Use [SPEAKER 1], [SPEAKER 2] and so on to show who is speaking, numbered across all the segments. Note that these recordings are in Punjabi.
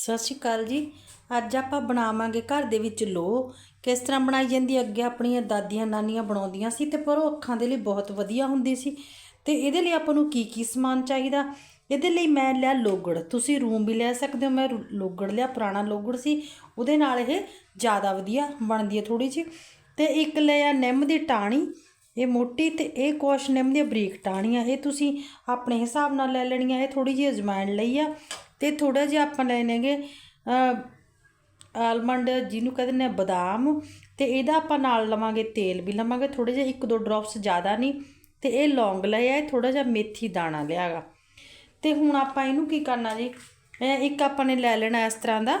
[SPEAKER 1] ਸਤਿ ਸ਼੍ਰੀ ਅਕਾਲ ਜੀ। ਅੱਜ ਆਪਾਂ ਬਣਾਵਾਂਗੇ ਘਰ ਦੇ ਵਿੱਚ ਲੋ ਕਿਸ ਤਰ੍ਹਾਂ ਬਣਾਈ ਜਾਂਦੀ ਅੱਗੇ ਆਪਣੀਆਂ ਦਾਦੀਆਂ ਨਾਨੀਆਂ ਬਣਾਉਂਦੀਆਂ ਸੀ ਤੇ ਪਰ ਉਹ ਅੱਖਾਂ ਦੇ ਲਈ ਬਹੁਤ ਵਧੀਆ ਹੁੰਦੀ ਸੀ। ਤੇ ਇਹਦੇ ਲਈ ਆਪਾਂ ਨੂੰ ਕੀ ਕੀ ਸਮਾਨ ਚਾਹੀਦਾ? ਇਹਦੇ ਲਈ ਮੈਂ ਲਿਆ ਲੋਗੜ। ਤੁਸੀਂ ਰੂਮ ਵੀ ਲੈ ਸਕਦੇ ਹੋ। ਮੈਂ ਰੂ- ਲੋਗੜ ਲਿਆ, ਪੁਰਾਣਾ ਲੋਗੜ ਸੀ। ਉਹਦੇ ਨਾਲ ਇਹ ਜ਼ਿਆਦਾ ਵਧੀਆ ਬਣਦੀ ਹੈ ਥੋੜੀ ਜਿਹੀ। ਤੇ ਇੱਕ ਲਿਆ ਨਿੰਮ ਦੀ ਟਾਣੀ ਇਹ ਮੋਟੀ ਤੇ ਇਹ ਕੁਛ ਨਿੰਮ ਦੀ ਬਰੀਕ ਟਾਹਣੀਆਂ। ਇਹ ਤੁਸੀਂ ਆਪਣੇ ਹਿਸਾਬ ਨਾਲ ਲੈ ਲੈਣੀਆਂ। ਇਹ ਥੋੜੀ ਜਿਹੀ ਅਜਮਾਇਣ ਲਈ ਆ। ਤੇ ਥੋੜਾ ਜਿਹਾ ਆਪਾਂ ਲੈ ਨੇਗੇ ਆਲਮੰਡ ਜਿਹਨੂੰ ਕਹਿੰਦੇ ਨੇ ਬਦਾਮ, ਤੇ ਇਹਦਾ ਆਪਾਂ ਨਾਲ ਲਵਾਂਗੇ ਤੇਲ ਵੀ ਲਵਾਂਗੇ ਥੋੜੇ ਜਿਹਾ ਇੱਕ ਦੋ ਡ੍ਰੌਪਸ ਜ਼ਿਆਦਾ ਨਹੀਂ, ਤੇ ਇਹ ਲੌਂਗ ਲਿਆ, ਇਹ ਥੋੜਾ ਜਿਹਾ ਮੇਥੀ ਦਾਣਾ ਲਿਆਗਾ ਤੇ ਹੁਣ ਆਪਾਂ ਇਹਨੂੰ ਕੀ ਕਰਨਾ ਜੀ? ਇੱਕ ਆਪਾਂ ਨੇ ਲੈ ਲੈਣਾ ਇਸ ਤਰ੍ਹਾਂ ਦਾ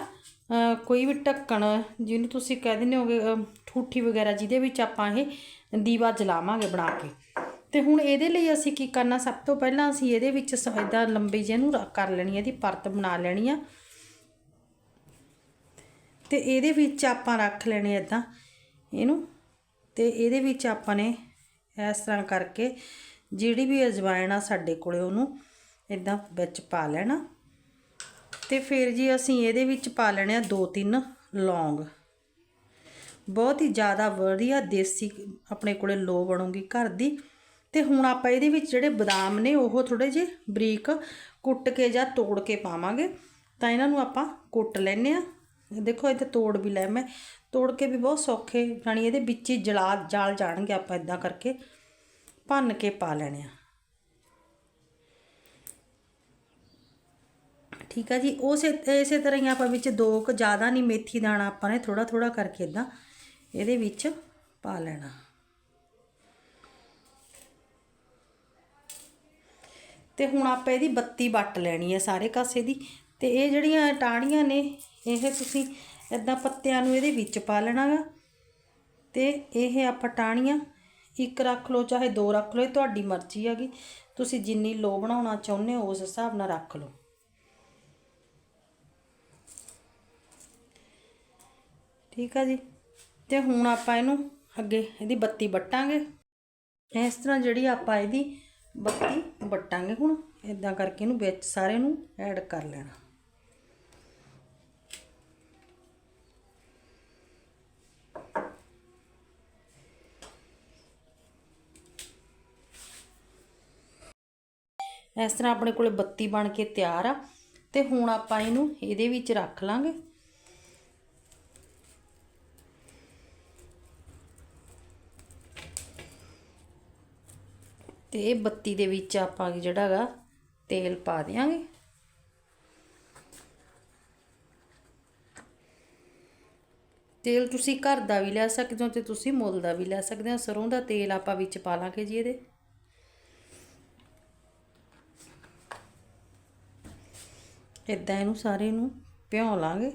[SPEAKER 1] ਕੋਈ ਵੀ ਢੱਕਣ, ਜਿਹਨੂੰ ਤੁਸੀਂ ਕਹਿ ਦਿੰਦੇ ਹੋਗੇ ਠੂਠੀ ਵਗੈਰਾ ਜਿਹਦੇ ਵਿੱਚ ਆਪਾਂ ਇਹ ਦੀਵਾ ਜਲਾਵਾਂਗੇ ਬਣਾ ਕੇ। ਤੇ ਹੁਣ ਇਹਦੇ ਲਈ ਅਸੀਂ ਕੀ ਕਰਨਾ? ਸਭ ਤੋਂ ਪਹਿਲਾਂ ਅਸੀਂ ਇਹਦੇ ਵਿੱਚ ਸਫੈਦਾ ਲੰਬੀ ਜਿਹੀ ਨੂੰ ਕਰ ਲੈਣੀ ਹੈ ਇਹਦੀ ਪਰਤ ਬਣਾ ਲੈਣੀ ਆ। ਤੇ ਇਹਦੇ ਵਿੱਚ ਆਪਾਂ ਰੱਖ ਲੈਣੇ ਇਦਾਂ ਇਹਨੂੰ। ਤੇ ਇਹਦੇ ਵਿੱਚ ਆਪਾਂ ਨੇ ਇਸ ਤਰ੍ਹਾਂ ਕਰਕੇ ਜਿਹੜੀ ਵੀ ਅਜਵਾਇਣ ਆ ਸਾਡੇ ਕੋਲੇ ਉਹਨੂੰ ਇਦਾਂ ਵਿੱਚ ਪਾ ਲੈਣਾ। ਤੇ ਫਿਰ ਜੀ ਅਸੀਂ ਇਹਦੇ ਵਿੱਚ ਪਾ ਲੈਣੇ ਆ ਦੋ ਤਿੰਨ ਲੌਂਗ। ਬਹੁਤ ਹੀ ਜ਼ਿਆਦਾ ਵਧੀਆ ਦੇਸੀ ਆਪਣੇ ਕੋਲੇ ਲੋ ਬਣੂਗੀ ਘਰ ਦੀ। ਤੇ ਹੁਣ ਆਪਾਂ ਇਹਦੇ ਵਿੱਚ ਜਿਹੜੇ ਬਦਾਮ ਨੇ ਉਹ ਥੋੜੇ ਜਿਹੇ ਬਰੀਕ ਕੁੱਟ ਕੇ ਜਾਂ ਤੋੜ ਕੇ ਪਾਵਾਂਗੇ। ਤਾਂ ਇਹਨਾਂ ਨੂੰ ਆਪਾਂ ਕੁੱਟ ਲੈਨੇ ਆ ਦੇਖੋ ਇੱਥੇ ਤੋੜ ਵੀ ਲੈ ਮੈਂ। ਤੋੜ ਕੇ ਵੀ ਬਹੁਤ ਸੌਖੇ ਜਾਣੀ ਇਹਦੇ ਵਿੱਚ ਹੀ ਜਲਾ ਜਾਲ ਜਾਣਗੇ ਆਪਾਂ ਇਦਾਂ ਕਰਕੇ। ਭੰਨ ਕੇ ਪਾ ਲੈਣੇ ਆ ਠੀਕ ਆ ਜੀ। ਉਸੇ, ਇਸੇ ਤਰ੍ਹਾਂ ਹੀ ਆਪਾਂ ਵਿੱਚ ਦੋ ਕੁ ਜ਼ਿਆਦਾ ਨਹੀਂ ਮੇਥੀ ਦਾਣਾ ਆਪਾਂ ਨੇ ਥੋੜਾ ਥੋੜਾ ਕਰਕੇ ਇਦਾਂ ਇਹਦੇ ਵਿੱਚ ਪਾ ਲੈਣਾ। ਤੇ ਹੁਣ ਆਪਾਂ ਇਹਦੀ ਬੱਤੀ ਵੱਟ ਲੈਣੀ ਹੈ ਸਾਰੇ ਕਾਸੇ ਦੀ। ਤੇ ਇਹ ਜਿਹੜੀਆਂ ਟਾਹਣੀਆਂ ਨੇ, ਇਹ ਤੁਸੀਂ ਇਦਾਂ ਪੱਤਿਆਂ ਨੂੰ ਇਹਦੇ ਵਿੱਚ ਪਾ ਲੈਣਾਗਾ। ਤੇ ਇਹ ਆਪਾਂ ਟਾਹਣੀਆਂ, ਇੱਕ ਰੱਖ ਲਓ, ਚਾਹੇ ਦੋ ਰੱਖ ਲਓ, ਇਹ ਤੁਹਾਡੀ ਮਰਜ਼ੀ ਹੈਗੀ। ਤੁਸੀਂ ਜਿੰਨੀ ਲੋ ਬਣਾਉਣਾ ਚਾਹੁੰਦੇ ਹੋ, ਉਸ ਹਿਸਾਬ ਨਾਲ ਰੱਖ ਲਓ। ਠੀਕ ਆ ਜੀ? ਤੇ ਹੁਣ ਆਪਾਂ ਇਹਨੂੰ ਅੱਗੇ ਇਹਦੀ ਬੱਤੀ ਵੱਟਾਂਗੇ। ਇਸ ਤਰ੍ਹਾਂ ਜਿਹੜੀ ਆਪਾਂ ਇਹਦੀ ਬੱਤੀ ਵੱਟਾਂਗੇ ਹੁਣ। ਇਦਾਂ ਕਰਕੇ ਇਹਨੂੰ ਵਿੱਚ ਸਾਰੇ ਨੂੰ ਐਡ ਕਰ ਲੈਣਾ। ਇਸ ਤਰ੍ਹਾਂ ਆਪਣੇ ਕੋਲੇ ਬੱਤੀ ਬਣ ਕੇ ਤਿਆਰ ਆ। ਤੇ ਹੁਣ ਆਪਾਂ ਇਹਨੂੰ ਇਹਦੇ ਵਿੱਚ ਰੱਖ ਲਾਂਗੇ। ਤੇ ਇਹ ਬੱਤੀ ਦੇ ਵਿੱਚ ਆਪਾਂ ਜਿਹੜਾ ਹੈਗਾ ਤੇਲ ਪਾ ਦਿਆਂਗੇ। ਤੇਲ ਤੁਸੀਂ ਘਰ ਦਾ ਵੀ ਲੈ ਸਕਦੇ ਹੋ ਤੇ ਤੁਸੀਂ ਮੁੱਲ ਦਾ ਵੀ ਲੈ ਸਕਦੇ ਹੋ। ਸਰੋਂ ਦਾ ਤੇਲ ਆਪਾਂ ਵਿੱਚ ਪਾ ਲਾਂਗੇ ਜੀ ਇਹਦੇ। ਇਦਾਂ ਇਹਨੂੰ ਸਾਰੇ ਨੂੰ ਭਿਉਂ ਲਾਂਗੇ।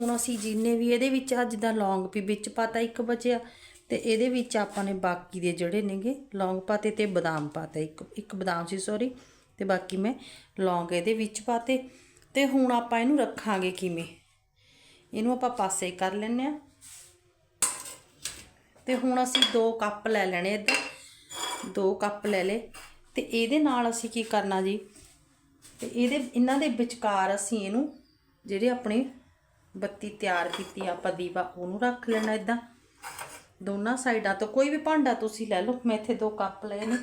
[SPEAKER 1] ਹੁਣ ਅਸੀਂ ਜਿੰਨੇ ਵੀ ਇਹਦੇ ਵਿੱਚ ਅੱਜ ਦਾ ਲੌਂਗ ਵੀ ਵਿੱਚ ਪਾਤਾ ਇੱਕ ਬਚਿਆ। ਤੇ ਇਹਦੇ ਵਿੱਚ ਆਪਾਂ ਨੇ ਬਾਕੀ ਦੇ ਜਿਹੜੇ ਨੇਗੇ, ਲੌਂਗ ਪਾਤੇ ਤੇ ਬਦਾਮ ਪਾਤੇ। ਇੱਕ ਇੱਕ ਬਦਾਮ ਸੀ ਸੌਰੀ ਤੇ ਬਾਕੀ ਮੈਂ ਲੌਂਗ ਇਹਦੇ ਵਿੱਚ ਪਾਤੇ। ਤੇ ਹੁਣ ਆਪਾਂ ਇਹਨੂੰ ਰੱਖਾਂਗੇ ਕਿਵੇਂ? ਇਹਨੂੰ ਆਪਾਂ ਪਾਸੇ ਕਰ ਲੈਨੇ ਆ ਤੇ ਹੁਣ ਅਸੀਂ 2 ਕੱਪ ਲੈ ਲੈਣੇ ਇੱਧਰ। 2 ਕੱਪ ਲੈ ਲੇ ਤੇ ਇਹਦੇ ਨਾਲ ਅਸੀਂ ਕੀ ਕਰਨਾ ਜੀ? ਤੇ ਇਹਦੇ, ਇਹਨਾਂ ਦੇ ਵਿਚਕਾਰ ਅਸੀਂ ਇਹਨੂੰ ਜਿਹੜੇ ਆਪਣੇ ਬੱਤੀ ਤਿਆਰ ਕੀਤੀ ਆਪਾਂ ਦੀਵਾ, ਉਹਨੂੰ ਰੱਖ ਲੈਣਾ ਇਦਾਂ। ਦੋਨਾਂ ਸਾਈਡਾਂ ਤੋਂ, ਕੋਈ ਵੀ ਭਾਂਡਾ ਤੁਸੀਂ ਲੈ ਲਓ, ਮੈਂ ਇੱਥੇ ਦੋ ਕੱਪ ਲਏ ਨੇ।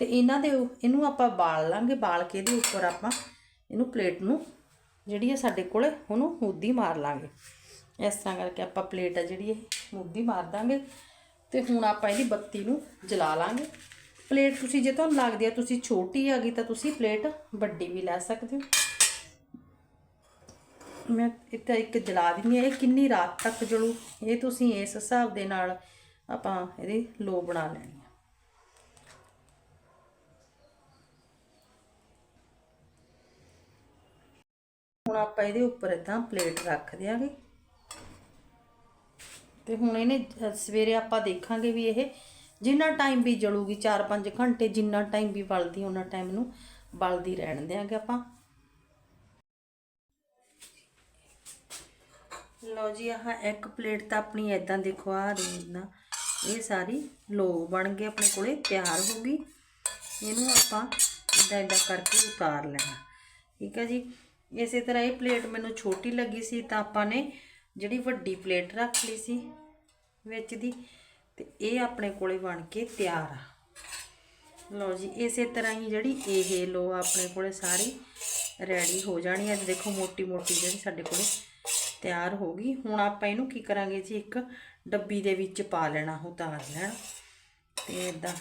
[SPEAKER 1] ਤੇ ਇਹਨਾਂ ਦੇ ਇਹਨੂੰ ਆਪਾਂ ਬਾਲ ਲਾਂਗੇ, ਬਾਲ ਕੇ ਇਹਦੇ ਉੱਪਰ ਆਪਾਂ ਇਹਨੂੰ ਪਲੇਟ ਨੂੰ, ਜਿਹੜੀ ਹੈ ਸਾਡੇ ਕੋਲ, ਉਹਨੂੰ ਮੁੱਦੀ ਮਾਰ ਲਾਂਗੇ। ਇਸ ਤਰ੍ਹਾਂ ਕਰਕੇ ਆਪਾਂ ਪਲੇਟ ਆ ਜਿਹੜੀ ਇਹ ਮੁੱਦੀ ਮਾਰ ਦਾਂਗੇ। ਤੇ ਹੁਣ ਆਪਾਂ ਇਹਦੀ ਬੱਤੀ ਨੂੰ ਜਲਾ ਲਾਂਗੇ। ਪਲੇਟ ਤੁਸੀਂ, ਜੇ ਤੁਹਾਨੂੰ ਲੱਗਦੀ ਆ ਤੁਸੀਂ ਛੋਟੀ ਆ ਗਈ ਤਾਂ ਤੁਸੀਂ ਪਲੇਟ ਵੱਡੀ ਵੀ ਲੈ ਸਕਦੇ ਹੋ। ਮੈਂ ਇੱਥੇ ਇੱਕ ਜਲਾ ਦਿੰਦੀ ਹਾਂ ਇਹ ਕਿੰਨੀ ਰਾਤ ਤੱਕ ਜਲੂ, ਇਹ ਤੁਸੀਂ ਇਸ ਹਿਸਾਬ ਦੇ ਨਾਲ ਆਪਾਂ ਇਹਦੀ ਲੋ ਬਣਾ ਲੈਣੀ ਆ। ਹੁਣ ਆਪਾਂ ਇਹਦੇ ਉੱਪਰ ਇਦਾਂ ਪਲੇਟ ਰੱਖ ਦਿਆਂਗੇ। ਤੇ ਹੁਣ ਇਹਨੇ ਸਵੇਰੇ ਆਪਾਂ ਦੇਖਾਂਗੇ ਵੀ ਇਹ ਜਿੰਨਾ ਟਾਈਮ ਵੀ ਜਲੂਗੀ 4-5 ਘੰਟੇ ਜਿੰਨਾ ਟਾਈਮ ਵੀ ਬਲਦੀ ਉਹਨਾਂ ਟਾਈਮ ਨੂੰ ਬਲਦੀ ਰਹਿਣ ਦਿਆਂਗੇ ਆਪਾਂ। ਲਓ ਜੀ, ਆਹ ਇੱਕ ਪਲੇਟ ਤਾਂ ਆਪਣੀ ਐਦਾਂ ਦੇਖੋ ਆ ਰਹੀ ਨਾ ਇਹ ਸਾਰੀ ਲੋ ਬਣ ਕੇ ਆਪਣੇ ਕੋਲੇ ਤਿਆਰ ਹੋ ਗਈ। ਇਹਨੂੰ ਆਪਾਂ ਇਦਾਂ ਇਦਾਂ ਕਰਕੇ ਉਤਾਰ ਲੈਣਾ। ਠੀਕ ਹੈ ਜੀ? ਇਸੇ ਤਰ੍ਹਾਂ ਇਹ ਪਲੇਟ ਮੈਨੂੰ ਛੋਟੀ ਲੱਗੀ ਸੀ ਤਾਂ ਆਪਾਂ ਨੇ ਜਿਹੜੀ ਵੱਡੀ ਪਲੇਟ ਰੱਖ ਲਈ ਸੀ ਵਿੱਚ ਦੀ, ਤੇ ਇਹ ਆਪਣੇ ਕੋਲੇ ਬਣ ਕੇ ਤਿਆਰ ਆ। ਲਓ ਜੀ, ਇਸੇ ਤਰ੍ਹਾਂ ਹੀ ਜਿਹੜੀ ਇਹ ਲੋ ਆਪਣੇ ਕੋਲੇ ਸਾਰੀ ਰੈਡੀ ਹੋ ਜਾਣੀ ਹੈ। ਦੇਖੋ ਮੋਟੀ ਮੋਟੀ ਜਿਹੜੀ ਸਾਡੇ ਕੋਲੇ ਤਿਆਰ ਹੋ ਗਈ। ਹੁਣ ਆਪਾਂ ਇਹਨੂੰ ਕੀ ਕਰਾਂਗੇ ਜੀ? ਇੱਕ ਡੱਬੀ ਦੇ ਵਿੱਚ ਪਾ ਲੈਣਾ, ਉਤਾਰ ਲੈਣਾ। ਤੇ ਇਦਾਂ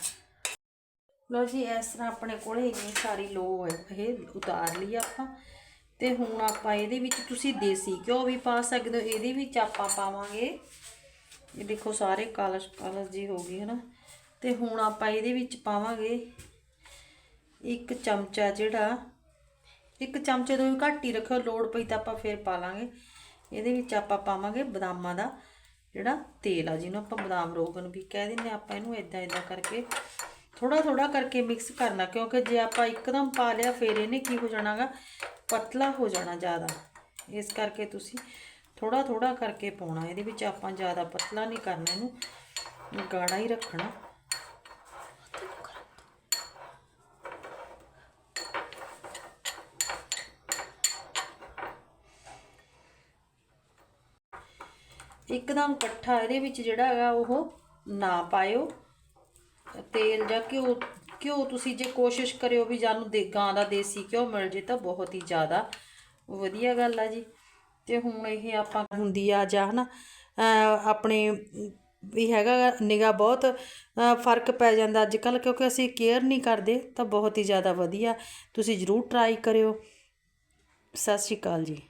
[SPEAKER 1] ਲਓ ਜੀ, ਇਸ ਤਰ੍ਹਾਂ ਆਪਣੇ ਕੋਲੇ ਇੰਨੀ ਸਾਰੀ ਲੋ ਹੈ, ਇਹ ਉਤਾਰ ਲਈ ਆਪਾਂ। ਤੇ ਹੁਣ ਆਪਾਂ ਇਹਦੇ ਵਿੱਚ ਤੁਸੀਂ ਦੇਸੀ ਘਿਓ ਵੀ ਪਾ ਸਕਦੇ ਹੋ। ਇਹਦੇ ਵਿੱਚ ਆਪਾਂ ਪਾਵਾਂਗੇ, ਇਹ ਦੇਖੋ ਸਾਰੇ ਕਾਲਸ਼ ਕਾਲਸ਼ ਜੀ ਹੋ ਗਈ ਹੈ ਨਾ ਤੇ ਹੁਣ ਆਪਾਂ ਇਹਦੇ ਵਿੱਚ ਪਾਵਾਂਗੇ ਇੱਕ ਚਮਚਾ ਜਿਹੜਾ, ਇੱਕ ਚਮਚੇ ਤੋਂ ਵੀ ਘੱਟ ਹੀ ਰੱਖਿਓ, ਲੋੜ ਪਈ ਤਾਂ ਆਪਾਂ ਫੇਰ ਪਾ ਲਾਂਗੇ। ਇਹਦੇ ਵਿੱਚ ਆਪਾਂ ਪਾਵਾਂਗੇ ਬਦਾਮਾਂ ਦਾ ਜਿਹੜਾ ਤੇਲ ਆ, ਜਿਹਨੂੰ ਆਪਾਂ ਬਦਾਮ ਰੋਗਨ ਵੀ ਕਹਿ ਦਿੰਦੇ ਹਾਂ। ਆਪਾਂ ਇਹਨੂੰ ਇਦਾਂ ਇਦਾਂ ਕਰਕੇ ਥੋੜਾ ਥੋੜਾ ਕਰਕੇ ਮਿਕਸ ਕਰਨਾ, ਕਿਉਂਕਿ ਜੇ ਆਪਾਂ ਇੱਕਦਮ ਪਾ ਲਿਆ, ਫੇਰ ਇਹਨੇ ਕੀ ਹੋ ਜਾਣਾਗਾ? ਪਤਲਾ ਹੋ ਜਾਣਾ ਜ਼ਿਆਦਾ। ਇਸ ਕਰਕੇ ਤੁਸੀਂ ਥੋੜਾ ਥੋੜਾ ਕਰਕੇ ਪਾਉਣਾ। ਇਹਦੇ ਵਿੱਚ ਆਪਾਂ ਜ਼ਿਆਦਾ ਪਤਲਾ ਨਹੀਂ ਕਰਨਾ, ਇਹਨੂੰ ਗਾੜਾ ਹੀ ਰੱਖਣਾ। ਇੱਕਦਮ ਇਕੱਠਾ ਇਹਦੇ ਵਿੱਚ ਜਿਹੜਾ ਹੈਗਾ ਉਹ ਨਾ ਪਾਇਓ। ਤੇਲ ਜਾਂ ਘਿਓ ਘਿਓ ਤੁਸੀਂ ਜੇ ਕੋਸ਼ਿਸ਼ ਕਰਿਓ ਵੀ ਜਾਨੂੰ ਦੇ ਗਾਂ ਦਾ ਦੇਸੀ ਘਿਓ ਮਿਲ ਜੇ ਤਾਂ ਬਹੁਤ ਹੀ ਜ਼ਿਆਦਾ ਵਧੀਆ ਗੱਲ ਆ ਜੀ। ਤੇ ਹੁਣ ਇਹ ਆਪਾਂ ਹੁੰਦੀ ਆ ਜਾਂ ਹਨਾ, ਅਹ ਆਪਣੇ ਵੀ ਹੈਗਾ ਨਿਗਾ ਬਹੁਤ ਫ਼ਰਕ ਪੈ ਜਾਂਦਾ ਅੱਜ ਕੱਲ ਕਿਉਂਕਿ ਅਸੀਂ ਕੇਅਰ ਨਹੀਂ ਕਰਦੇ ਤਾਂ ਬਹੁਤ ਹੀ ਜ਼ਿਆਦਾ ਵਧੀਆ। ਤੁਸੀਂ ਜ਼ਰੂਰ ਟਰਾਈ ਕਰਿਓ। ਸਤਿ ਸ਼੍ਰੀ ਅਕਾਲ ਜੀ।